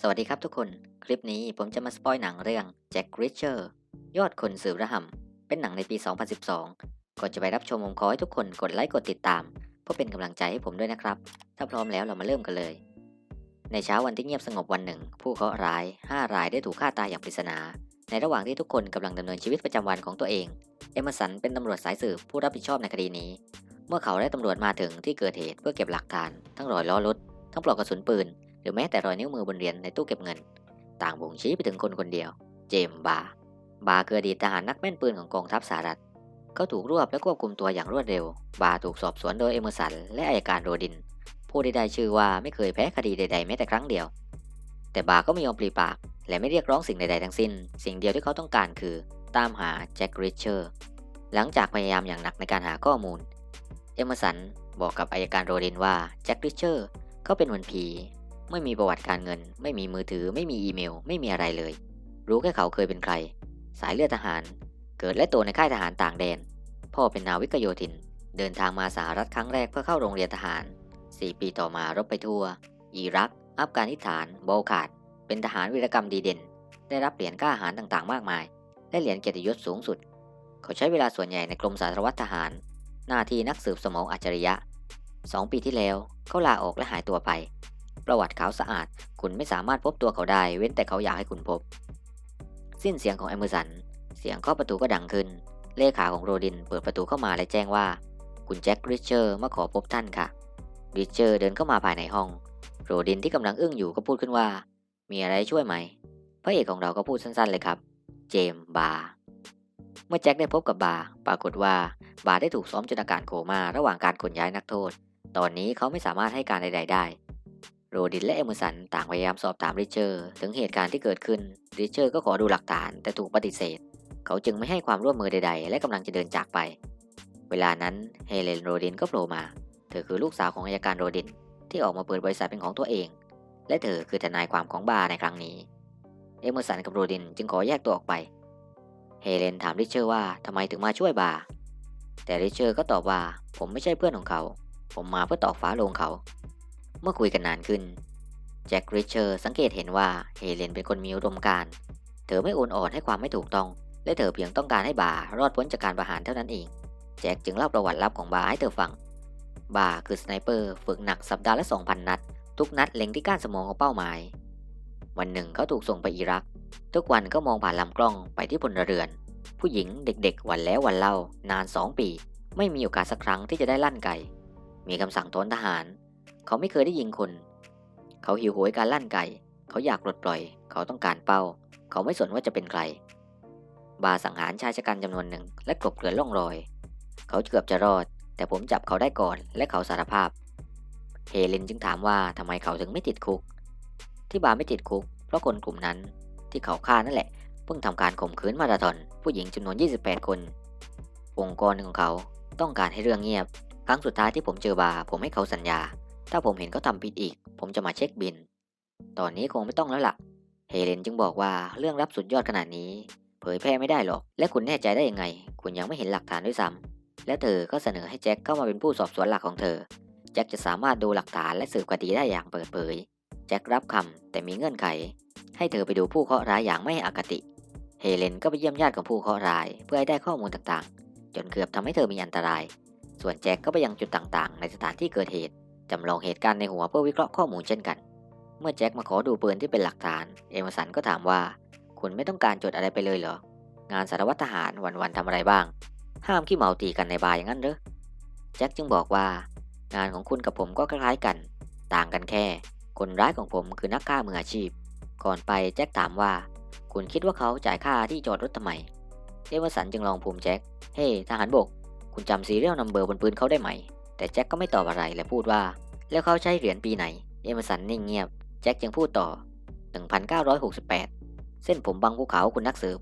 สวัสดีครับทุกคน คลิปนี้ผมจะมาสปอยหนังเรื่อง Jack Reacher ยอดคนสืบระหำเป็นหนังในปี 2012 ก่อนจะไปรับชมผมขอให้ทุกคนกดไลค์กดติดตาม เพื่อเป็นกำลังใจให้ผมด้วยนะครับ ถ้าพร้อมแล้วเรามาเริ่มกันเลย ในเช้าวันที่เงียบสงบวันหนึ่ง ผู้เคราะห์ร้าย 5 รายได้ถูกฆ่าตายอย่างปริศนา ในระหว่างที่ทุกคนกำลังดำเนินชีวิตประจำวันของตัวเอง เอมอร์สันเป็นตำรวจสายสืบผู้รับผิดชอบในคดีนี้ เมื่อเขาและตำรวจมาถึงที่เกิดเหตุเพื่อเก็บหลักฐานทั้งรอยล้อรถทั้งปลอกกระสุนปืน รือแม้แต่รอยนิ้วมือบนเหรียญในตู้เก็บเงิน ต่างบ่งชี้ไปถึงคนคนเดียว เจมส์บาร์บาร์คืออดีตทหารนักแม่นปืนของกองทัพสหรัฐ เขาถูกรวบและควบคุมตัวอย่างรวดเร็ว บาร์ถูกสอบสวนโดยเอเมอร์สันและอายการโรดิน ผู้ที่ได้ชื่อว่าไม่เคยแพ้คดีใด ๆ แม้แต่ครั้งเดียว แต่บาร์ก็ไม่ยอมปลีปาก และไม่เรียกร้องสิ่งใด ๆ ทั้งสิ้น สิ่งเดียวที่เขาต้องการคือ ตามหาแจ็คริชเชอร์ หลังจากพยายามอย่างหนักในการหาข้อมูล เอเมอร์สันบอกกับอายการโรดินว่าแจ็คริชเชอร์เขาเป็นวันผี ไม่มีประวัติการเงิน ไม่มีมือถือ ไม่มีอีเมล ไม่มีอะไรเลย รู้แค่เขาเคยเป็นใคร สายเลือดทหาร เกิดและโตในค่ายทหารต่างแดน พ่อเป็นนาวิกโยธิน เดินทางมาสหรัฐครั้งแรกเพื่อเข้าโรงเรียนทหาร 4 ปีต่อมารบไปทั่ว อิรัก อัฟกานิสถานโบลขาด เป็นทหารวีรกรรมดีเด่น ได้รับเหรียญก้าหาญต่างๆ มากมาย และเหรียญเกียรติยศสูงสุด เขาใช้เวลาส่วนใหญ่ในกรมสารวัตรทหาร หน้าที่นักสืบสมองอัจฉริยะสองปีที่แล้วเขาลาออกและหายตัวไป ประวัติขาวสะอาด คุณไม่สามารถพบตัวเขาได้ เว้นแต่เขาอยากให้คุณพบ สิ้นเสียงของแอมเมอร์สัน เสียงเคาะประตูก็ดังขึ้น เลขาของโรดินเปิดประตูเข้ามาและแจ้งว่า คุณแจ็คริชเชอร์มาขอพบท่านค่ะริชเชอร์เดินเข้ามาภายในห้อง โรดินที่กำลังอึ้งอยู่ก็พูดขึ้นว่า มีอะไรช่วยไหม พระเอกของเราก็พูดสั้นๆเลยครับ เจมส์บาร์เมื่อแจ็คได้พบกับบาร์ปรากฏว่าบาร์ได้ถูกซ้อมจนอาการโคม่าระหว่างการขนย้ายนักโทษ ตอนนี้เขาไม่สามารถให้การใดๆได้ โรดินและเอมสันต่างพยายามสอบถามริชเชอร์ถึงเหตุการณ์ที่เกิดขึ้นริชเชอร์ก็ขอดูหลักฐานแต่ถูกปฏิเสธ เขาจึงไม่ให้ความร่วมมือใดๆ และกำลังจะเดินจากไป เวลานั้นเฮเลนโรดินก็โผล่มา เธอคือลูกสาวของอายการโรดินที่ออกมาเปิดบริษัทเป็นของตัวเอง และเธอคือทนายความของบาร์ในครั้งนี้ เอมสันกับโรดินจึงขอแยกตัวออกไป เฮเลนถามริชเชอร์ว่าทำไมถึงมาช่วยบาร์แต่ริชเชอร์ก็ตอบว่าผมไม่ใช่เพื่อนของเขา ผมมาเพื่อตอกฟ้าโลงเขา เมื่อคุยกันนานขึ้น แจ็คริชเชอร์สังเกตเห็นว่าเฮเลนเป็นคนมีอุดมการ เธอไม่โอนอ่อนให้ความไม่ถูกต้อง และเธอเพียงต้องการให้บารอดพ้นจากการประหารเท่านั้นเอง แจ็คจึงเล่าประวัติลับของบาร์ให้เธอฟัง บาร์คือสไนเปอร์ฝึกหนักสัปดาห์ละ2,000 นัด ทุกนัดเล็งที่ก้านสมองของเป้าหมาย วันหนึ่งเขาถูกส่งไปอิรัก ทุกวันก็มองผ่านลำกล้องไปที่พลเรือน ผู้หญิงเด็กๆ วันแล้ววันเล่านานสองปี ไม่มีโอกาสสักครั้งที่จะได้ลั่นไกมีคำสั่งทนทหาร เขาไม่เคยได้ยิงคน เขาหิวโหยการลั่นไก่ เขาอยากปลดปล่อย เขาต้องการเป้า เขาไม่สนว่าจะเป็นใคร บาสังหารชายชะกันจำนวนหนึ่ง และกลบเกลื่อนล่องรอย เขาเกือบจะรอด แต่ผมจับเขาได้ก่อน และเขาสารภาพ เฮเลนจึงถามว่าทำไมเขาถึงไม่ติดคุก ที่บาไม่ติดคุก เพราะคนกลุ่มนั้นที่เขาฆ่านั่นแหละเพิ่งทำการข่มขืนมาราธอน ผู้หญิงจำนวน 28 คน องค์กรของเขาต้องการให้เรื่องเงียบ ครั้งสุดท้ายที่ผมเจอบา ผมให้เขาสัญญา ถ้าผมเห็นเขาทำผิดอีก ผมจะมาเช็คบิน ตอนนี้คงไม่ต้องแล้วล่ะ เฮเลนจึงบอกว่าเรื่องลับสุดยอดขนาดนี้ เผยแพร่ไม่ได้หรอก และคุณแน่ใจได้ยังไง คุณยังไม่เห็นหลักฐานด้วยซ้ำและเธอก็เสนอให้แจ็คเข้ามาเป็นผู้สอบสวนหลักของเธอ แจ็คจะสามารถดูหลักฐานและสืบคดีได้อย่างเปิดเผย แจ็ครับคำแต่มีเงื่อนไข ให้เธอไปดูผู้เคราะห์ร้ายอย่างไม่อคติ เฮเลนก็ไปเยี่ยมญาติของผู้เคราะห์ร้าย เพื่อให้ได้ข้อมูลต่างๆ จนเกือบทำให้เธอมีอันตราย ส่วนแจ็คก็ไปยังจุดต่างๆ ในสถานที่เกิดเหตุ จำลองเหตุการณ์ในหัวเพื่อวิเคราะห์ข้อมูลเช่นกัน เมื่อแจ็คมาขอดูปืนที่เป็นหลักฐาน เอมสันก็ถามว่า คุณไม่ต้องการจดอะไรไปเลยเหรอ งานสารวัตรทหารวันๆทำอะไรบ้าง ห้ามขี้เมาตีกันในบาร์อย่างนั้นหรอแจ็คจึงบอกว่า งานของคุณกับผมก็คล้ายกัน ต่างกันแค่ คนร้ายของผมคือนักฆ่ามืออาชีพ ก่อนไปแจ็คถามว่า คุณคิดว่าเขาจ่ายค่าที่จอดรถทำไม เอมสันจึงลองภูมิแจ็ค เฮ้ทหารบก คุณจำซีเรียลนัมเบอร์บนปืนเขาได้ไหม แต่แจ็คก็ไม่ตอบอะไรและพูดว่า แล้วเขาใช้เหรียญปีไหน เอเมอร์สันนิ่งเงียบ แจ็คจึงพูดต่อ 1968 เส้นผมบังภูเขาคุณนักสืบ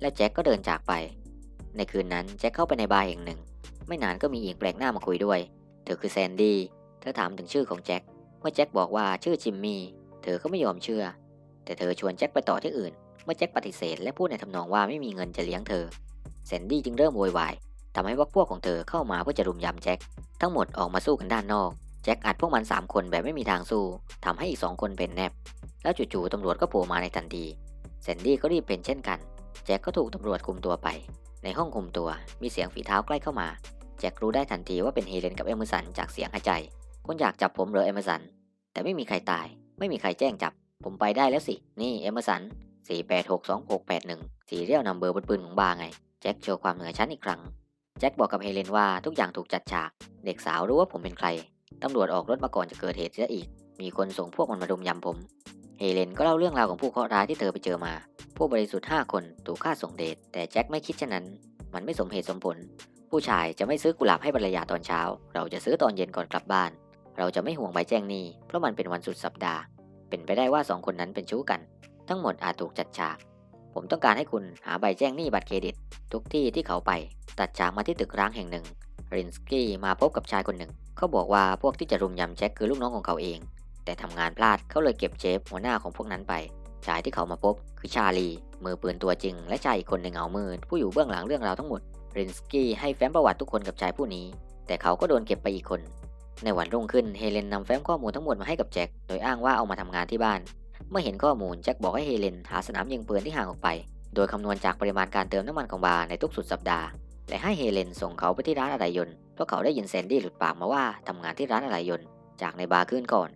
และแจ็คก็เดินจากไป ในคืนนั้นแจ็คเข้าไปในบาร์แห่งหนึ่ง ไม่นานก็มีหญิงแปลกหน้ามาคุยด้วย เธอคือแซนดี้ เธอถามถึงชื่อของแจ็ค เมื่อแจ็คบอกว่าชื่อจิมมี่ เธอก็ไม่ยอมเชื่อ แต่เธอชวนแจ็คไปต่อที่อื่น เมื่อแจ็คปฏิเสธและพูดในทำนองว่าไม่มีเงินจะเลี้ยงเธอ แซนดี้จึงเริ่มโวยวาย ทำให้พวกพวกของเธอเข้ามาเพื่อจะรุมยำแจ็ค ทั้งหมดออกมาสู้กันด้านนอก แจ็คอัดพวกมัน 3 คนแบบไม่มีทางสู้ทำให้อีก 2 คนเป็นแนบ แล้วจู่ๆตำรวจก็โผล่มาในทันทีแซนดี้ก็รีบเป็นเช่นกัน แจ็คก็ถูกตำรวจคุมตัวไป ในห้องคุมตัวมีเสียงฝีเท้าใกล้เข้ามา แจ็ครู้ได้ทันทีว่าเป็นเฮเลนกับเอมเมอร์สันจากเสียงหายใจคุณอยากจับผมเหรอเอมเมอร์สัน แต่ไม่มีใครตาย ไม่มีใครแจ้งจับ ผมไปได้แล้วสิ นี่เอมเมอร์สัน4862681 สี่เรียลนัมเบอร์บนปืนของบาร์ไง แจ็คโชว์ความเหนือชั้นอีกครั้ง แจ็คบอกกับเฮเลนว่าทุกอย่างถูกจัดฉาก เด็กสาวรู้ว่าผมเป็นใคร ตำรวจออกรถมาก่อนจะเกิดเหตุเสียอีก มีคนส่งพวกมันมาดมยำผม เฮเลนก็เล่าเรื่องราวของผู้เคราะห์ร้ายที่เธอไปเจอมา ผู้บริสุทธิ์5คนถูกฆ่าส่งเดช แต่แจ็คไม่คิดเช่นนั้น มันไม่สมเหตุสมผล ผู้ชายจะไม่ซื้อกุหลาบให้ภรรยาตอนเช้า เราจะซื้อตอนเย็นก่อนกลับบ้าน เราจะไม่ห่วงใบแจ้งหนี้ เพราะมันเป็นวันสุดสัปดาห์ เป็นไปได้ว่าสองคนนั้นเป็นชู้กัน ทั้งหมดอาจถูกจัดฉาก ผมต้องการให้คุณหาใบแจ้งหนี้บัตรเครดิต ทุกที่ที่เขาไป ตัดฉากมาที่ตึกร้างแห่งหนึ่งรินสกี้มาพบกับชายคนหนึ่ง เขาบอกว่าพวกที่จะรุมยำแจ็คคือลูกน้องของเขาเอง แต่ทำงานพลาดเขาเลยเก็บเจฟหัวหน้าของพวกนั้นไป ชายที่เขามาพบคือชาลี มือปืนตัวจริง และชายอีกคนในเงามืดผู้อยู่เบื้องหลังเรื่องราวทั้งหมดรินสกี้ให้แฟ้มประวัติทุกคนกับชายผู้นี้ แต่เขาก็โดนเก็บไปอีกคน ในวันรุ่งขึ้นเฮเลนนำแฟ้มข้อมูลทั้งหมดมาให้กับแจ็คโดยอ้างว่าเอามาทำงานที่บ้าน เมื่อเห็นข้อมูลแจ็คบอกให้เฮเลนหาสนามยิงปืนที่ห่างออกไป โดยคำนวณจากปริมาณการเติมน้ำมันของบาร์ในทุกสุดสัปดาห์ และให้เฮเลนส่งเขาไปที่ร้านอะไหล่ยนต์เพราะเขาได้ยินแซนดี้หลุดปากมาว่าทำงานที่ร้านอะไหล่ยนต์จากในบาร์ขึ้นก่อน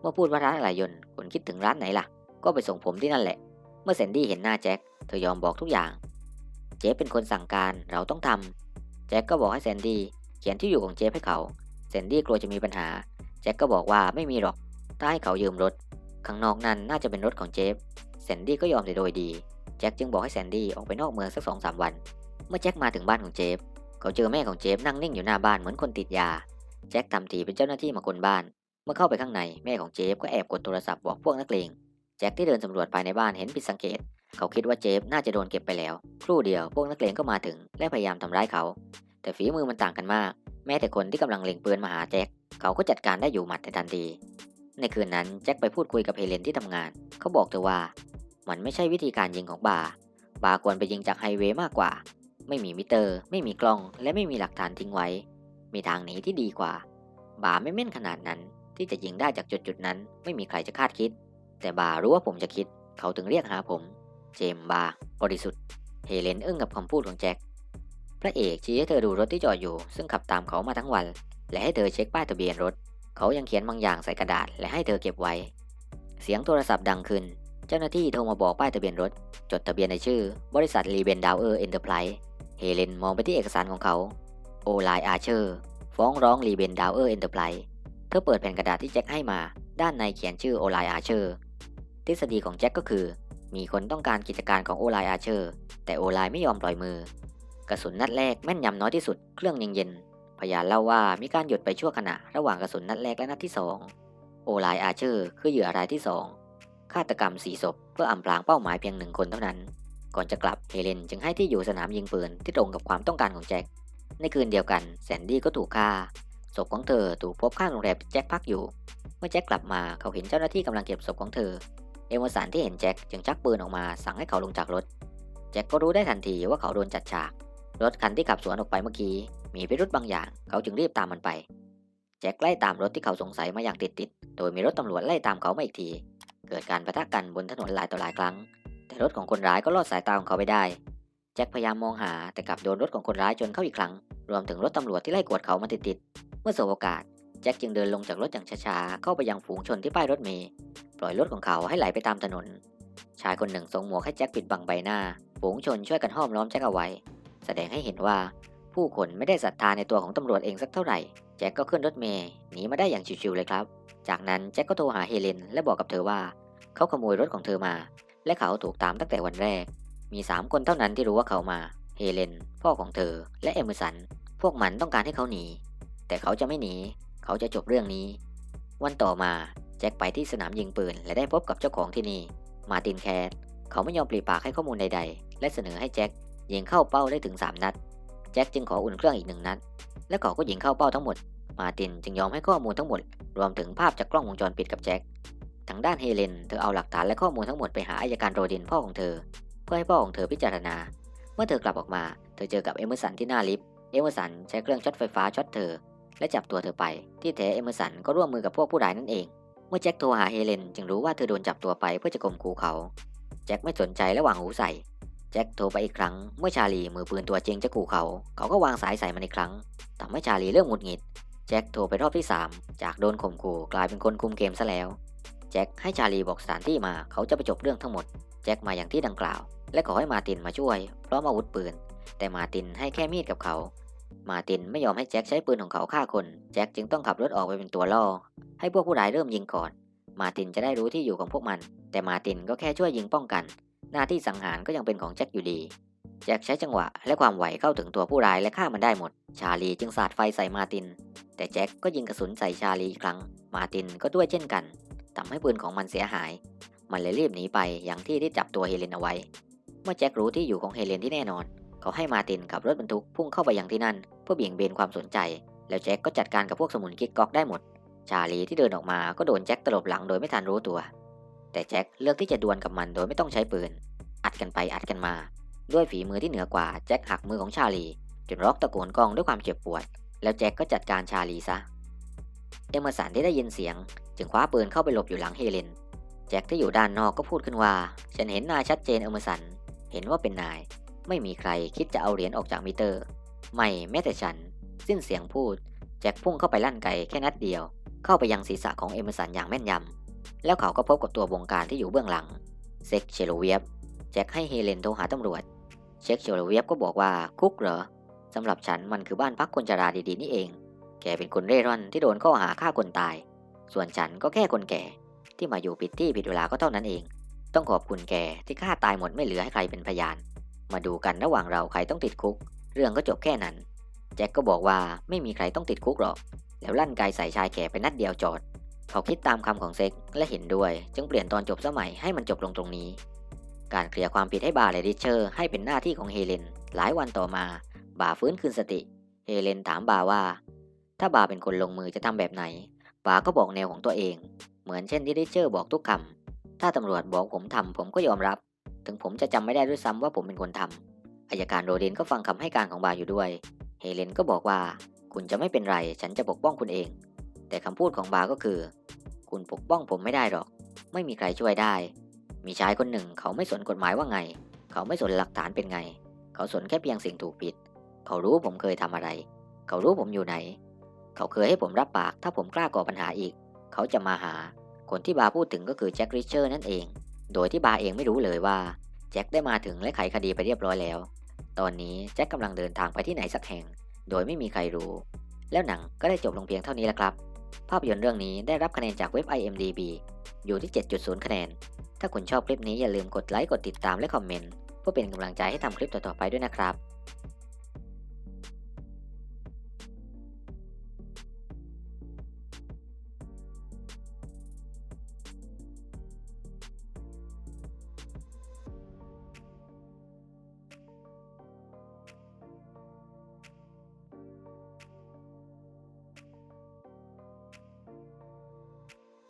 เมื่อพูดว่าร้านอะไหล่ยนต์คุณคิดถึงร้านไหนล่ะ ก็ไปส่งผมที่นั่นแหละ เมื่อแซนดี้เห็นหน้าแจ็คเธอยอมบอกทุกอย่าง เจฟเป็นคนสั่งการเราต้องทำแจ็คก็บอกให้แซนดี้เขียนที่อยู่ของเจฟให้เขาแซนดี้กลัวจะมีปัญหาแจ็คก็บอกว่าไม่มีหรอกถ้าให้เขายืมรถ ข้างนอกนั้นน่าจะเป็นรถของเจฟแซนดี้ก็ยอมแต่โดยดี แจ็คจึงบอกให้แซนดี้ออกไปนอกเมืองสักสองสามวัน เมื่อแจ็คมาถึงบ้านของเจฟ เขาเจอแม่ของเจฟนั่งนิ่งอยู่หน้าบ้านเหมือนคนติดยา แจ็คทำทีเป็นเจ้าหน้าที่มาคนบ้าน เมื่อเข้าไปข้างในแม่ของเจฟก็แอบกดโทรศัพท์บอกพวกนักเลง แจ็คที่เดินสำรวจภายในบ้านเห็นผิดสังเกต เขาคิดว่าเจฟน่าจะโดนเก็บไปแล้ว ครู่เดียวพวกนักเลงก็มาถึง และพยายามทำร้ายเขา แต่ฝีมือมันต่างกันมาก แม้แต่คนที่กำลังเล็งปืนมาหาแจ็ค เขาก็จัดการได้อยู่หมัดในทันที ในคืนนั้นแจ็คไปพูดคุยกับเฮเลนที่ทำงาน เขาบอกเธอว่า มันไม่ใช่วิธีการยิงของบาร์บาร์ควรไปยิงจากไฮเวย์มากกว่า ไม่มีมิเตอร์ ไม่มีกล้อง และไม่มีหลักฐานทิ้งไว้ มีทางหนีที่ดีกว่า บาร์ไม่แม่นขนาดนั้น ที่จะยิงได้จากจุดจุดนั้น ไม่มีใครจะคาดคิด แต่บาร์รู้ว่าผมจะคิด เขาถึงเรียกหาผม เจมส์บาร์บริสุทธิ์ เฮเลนอึ้งกับคำพูดของแจ็ค พระเอกชี้ให้เธอดูรถที่จอดอยู่ ซึ่งขับตามเขามาทั้งวัน และให้เธอเช็คป้ายทะเบียนรถ เขายังเขียนบางอย่างใส่กระดาษและให้เธอเก็บไว้ เสียงโทรศัพท์ดังขึ้น เจ้าหน้าที่โทรมาบอกป้ายทะเบียนรถ จดทะเบียนในชื่อ บริษัทรีเบนดาวเออร์เอ็นเตอร์ไพรส์เฮเลนมองไปที่เอกสารของเขา โอไลอาเชอร์ ฟ้องร้องรีเบนดาวเออร์เอ็นเตอร์ไพรส์เธอเปิดแผ่นกระดาษที่แจ็คให้มา ด้านในเขียนชื่อโอไลอาเชอร์ ทฤษฎีของแจ็คก็คือ มีคนต้องการกิจการของโอไลอาเชอร์ แต่โอไลไม่ยอมปล่อยมือ กระสุนนัดแรกแม่นยำน้อยที่สุด เครื่องยังเย็น พยานเล่าว่ามีการหยุดไปชั่วขณะระหว่างกระสุนนัดแรกและนัดที่สองโอไลอาเชอร์คือเหยื่อรายที่สองฆาตกรรมสี่ศพเพื่ออำพรางเป้าหมายเพียงหนึ่งคนเท่านั้น ก่อนจะกลับเฮเลนจึงให้ที่อยู่สนามยิงปืนที่ตรงกับความต้องการของแจ็ค ในคืนเดียวกันแซนดี้ก็ถูกฆ่า ศพของเธอถูกพบข้างโรงแรมที่แจ็คพักอยู่ เมื่อแจ็คกลับมาเขาเห็นเจ้าหน้าที่กำลังเก็บศพของเธอ เอเมอร์สันที่เห็นแจ็คจึงชักปืนออกมาสั่งให้เขาลงจากรถ แจ็คก็รู้ได้ทันทีว่าเขาโดนจัดฉาก รถคันที่ขับสวนออกไปเมื่อกี้มีพิรุธบางอย่าง เขาจึงรีบตามมันไป แจ็คไล่ตามรถที่เขาสงสัยมาอย่างติดๆโดยมีรถตำรวจไล่ตามเขามาอีกที เกิดการประทะกันบนถนนหลายต่อหลายครั้ง แต่รถของคนร้ายก็ลอดสายตาของเขาไปได้ แจ็คพยายามมองหาแต่กลับโดนรถของคนร้ายจนเข้าอีกครั้ง รวมถึงรถตำรวจที่ไล่กวดเขามาติดๆเมื่อสบโอกาสแจ็คจึงเดินลงจากรถอย่างช้าๆเข้าไปยังฝูงชนที่ป้ายรถเมล์ปล่อยรถของเขาให้ไหลไปตามถนน ชายคนหนึ่งทรงหมวกให้แจ็คปิดบังใบหน้าฝูงชนช่วยกันห้อมล้อมแจ็คเอาไว้ แสดงให้เห็นว่าผู้คนไม่ได้ศรัทธาในตัวของตำรวจเองสักเท่าไหร่ แจ็คก็ขึ้นรถเมล์หนีมาได้อย่างชิวๆเลยครับ จากนั้นแจ็คก็โทรหาเฮเลนและบอกกับเธอว่า เขาขโมยรถของเธอมา และเขาถูกตามตั้งแต่วันแรก มีสามคนเท่านั้นที่รู้ว่าเขามา เฮเลน พ่อของเธอ และเอมเมอร์สัน พวกมันต้องการให้เขาหนี แต่เขาจะไม่หนี เขาจะจบเรื่องนี้ วันต่อมาแจ็คไปที่สนามยิงปืน และได้พบกับเจ้าของที่นี่ มาตินแคทเขาไม่ยอมปลีปากให้ข้อมูลใดๆ และเสนอให้แจ็ค ยิงเข้าเป้าได้ถึง 3 นัด แจ็คจึงขออุ่นเครื่องอีกหนึ่งนัด และเขาก็ยิงเข้าเป้าทั้งหมด มาตินจึงยอมให้ข้อมูลทั้งหมด รวมถึงภาพจากกล้องวงจรปิดกับแจ็ค ทางด้านเฮเลนเธอเอาหลักฐานและข้อมูลทั้งหมดไปหาอายการโรดินพ่อของเธอ เพื่อให้พ่อของเธอพิจารณา เมื่อเธอกลับออกมา เธอเจอกับเอมเมอร์สันที่หน้าลิฟต์ เอมเมอร์สันใช้เครื่องช็อตไฟฟ้าช็อตเธอ และจับตัวเธอไป ที่แท้เอมเมอร์สันก็ร่วมมือกับพวกผู้ร้ายนั่นเอง เมื่อแจ็คโทรหาเฮเลนจึงรู้ว่าเธอโดนจับตัวไปเพื่อจะข่มขู่เขา แจ็คไม่สนใจและวางหูใส่ แจ็คโทรไปอีกครั้ง เมื่อชาลีมือปืนตัวจริงจะขู่เขา เขาก็วางสายใส่มันอีกครั้งทำให้ชาลีเริ่มหงุดหงิด แจ็คโทรไปรอบที่ 3 จากโดนข่มขู่กลายเป็นคนคุมเกมซะแล้ว แจ็คให้ชาลีบอกสถานที่มา เขาจะไปจบเรื่องทั้งหมด แจ็คมาอย่างที่ดังกล่าว และขอให้มาตินมาช่วยพร้อมอาวุธปืน แต่มาตินให้แค่มีดกับเขา มาตินไม่ยอมให้แจ็คใช้ปืนของเขาฆ่าคน แจ็คจึงต้องขับรถออกไปเป็นตัวล่อ ให้พวกผู้ร้ายเริ่มยิงก่อน มาตินจะได้รู้ที่อยู่ของพวกมัน แต่มาตินก็แค่ช่วยยิงป้องกัน หน้าที่สังหารก็ยังเป็นของแจ็คอยู่ดี แจ็คใช้จังหวะและความไหวเข้าถึงตัวผู้ร้ายและฆ่ามันได้หมด ชาลีจึงสาดไฟใส่มาติน แต่แจ็คก็ยิงกระสุนใส่ชาลีอีกครั้ง มาตินก็ด้วยเช่นกันทำให้ปืนของมันเสียหาย มันเลยรีบหนีไปอย่างที่ที่จับตัวเฮเลนเอาไว้ เมื่อแจ็ครู้ที่อยู่ของเฮเลนที่แน่นอน เขาให้มาตินขับรถบรรทุกพุ่งเข้าไปยังที่นั่น เพื่อเบี่ยงเบนความสนใจ แล้วแจ็คก็จัดการกับพวกสมุนกิ๊กก๊อกได้หมด ชาลีที่เดินออกมาก็โดนแจ็คตลบหลังโดยไม่ทันรู้ตัว แต่แจ็คเลือกที่จะดวลกับมันโดยไม่ต้องใช้ปืน อัดกันไปอัดกันมา ด้วยฝีมือที่เหนือกว่าแจ็คหักมือของชาลี จนร็อกตะโกนก้องด้วยความเจ็บปวด แล้วแจ็คก็จัดการชาลีซะ เอเมอร์สันที่ได้ยินเสียง จึงคว้าปืนเข้าไปหลบอยู่หลังเฮเลน แจ็คที่อยู่ด้านนอกก็พูดขึ้นว่า ฉันเห็นนายชัดเจนเอเมอร์สัน เห็นว่าเป็นนาย ไม่มีใครคิดจะเอาเหรียญออกจากมิเตอร์ ไม่แม้แต่ฉัน สิ้นเสียงพูด แจ็คพุ่งเข้าไปลั่นไกแค่นัดเดียว เข้าไปยังศีรษะของเอเมอร์สันอย่างแม่นยำ แล้วเขาก็พบกับตัวบงการที่อยู่เบื้องหลังเซ็กเชโลเวียบแจ็คให้เฮเลนโทรหาตำรวจ เช็คเชโลเวียบก็บอกว่าคุกเหรอสำหรับฉันมันคือบ้านพักคนชราดีๆนี่เอง แกเป็นคนเร่ร่อนที่โดนข้อหาฆ่าคนตาย ส่วนฉันก็แค่คนแก่ ที่มาอยู่ผิดที่ผิดเวลาก็เท่านั้นเอง ต้องขอบคุณแกที่ฆ่าตายหมดไม่เหลือให้ใครเป็นพยาน มาดูกันระหว่างเราใครต้องติดคุก เรื่องก็จบแค่นั้น แจ็คก็บอกว่าไม่มีใครต้องติดคุกหรอก แล้วลั่นไกใส่ชายแก่ไปนัดเดียวจอด เขาคิดตามคำของเซ็กและเห็นด้วย จึงเปลี่ยนตอนจบสมัยให้มันจบลงตรงนี้ การเคลียร์ความผิดให้บาร์และริชเชอร์ ให้เป็นหน้าที่ของเฮเลน หลายวันต่อมา บาร์ฟื้นคืนสติ เฮเลนถามบาร์ว่า ถ้าบาร์เป็นคนลงมือจะทำแบบไหน บาร์ก็บอกแนวของตัวเอง เหมือนเช่นที่ริชเชอร์บอกทุกคำถ้าตำรวจบอกผมทำผมก็ยอมรับ ถึงผมจะจำไม่ได้ด้วยซ้ำว่าผมเป็นคนทำอายการโรเดนก็ฟังคำให้การของบาร์อยู่ด้วย เฮเลนก็บอกว่า คุณจะไม่เป็นไร ฉันจะปกป้องคุณเอง แต่คำพูดของบาร์ก็คือ คุณปกป้องผมไม่ได้หรอก ไม่มีใครช่วยได้ มีชายคนหนึ่งเขาไม่สนกฎหมายว่าไง เขาไม่สนหลักฐานเป็นไง เขาสนแค่เพียงสิ่งถูกผิด เขารู้ผมเคยทำอะไร เขารู้ผมอยู่ไหน เขาเคยให้ผมรับปาก ถ้าผมกล้าก่อปัญหาอีก เขาจะมาหา คนที่บาร์พูดถึงก็คือแจ็คริชเชอร์นั่นเอง โดยที่บาร์เองไม่รู้เลยว่าแจ็คได้มาถึงและไขคดีไปเรียบร้อยแล้ว ตอนนี้แจ็คกำลังเดินทางไปที่ไหนสักแห่ง โดยไม่มีใครรู้ แล้วหนังก็ได้จบลงเพียงเท่านี้แล้วครับ ภาพยนตร์เรื่องนี้ได้รับคะแนนจากเว็บ IMDB อยู่ที่ 7.0 คะแนน ถ้าคุณชอบคลิปนี้อย่าลืมกดไลค์ กดติดตามและคอมเมนต์เพื่อเป็นกำลังใจให้ทำคลิปต่อๆไปด้วยนะครับ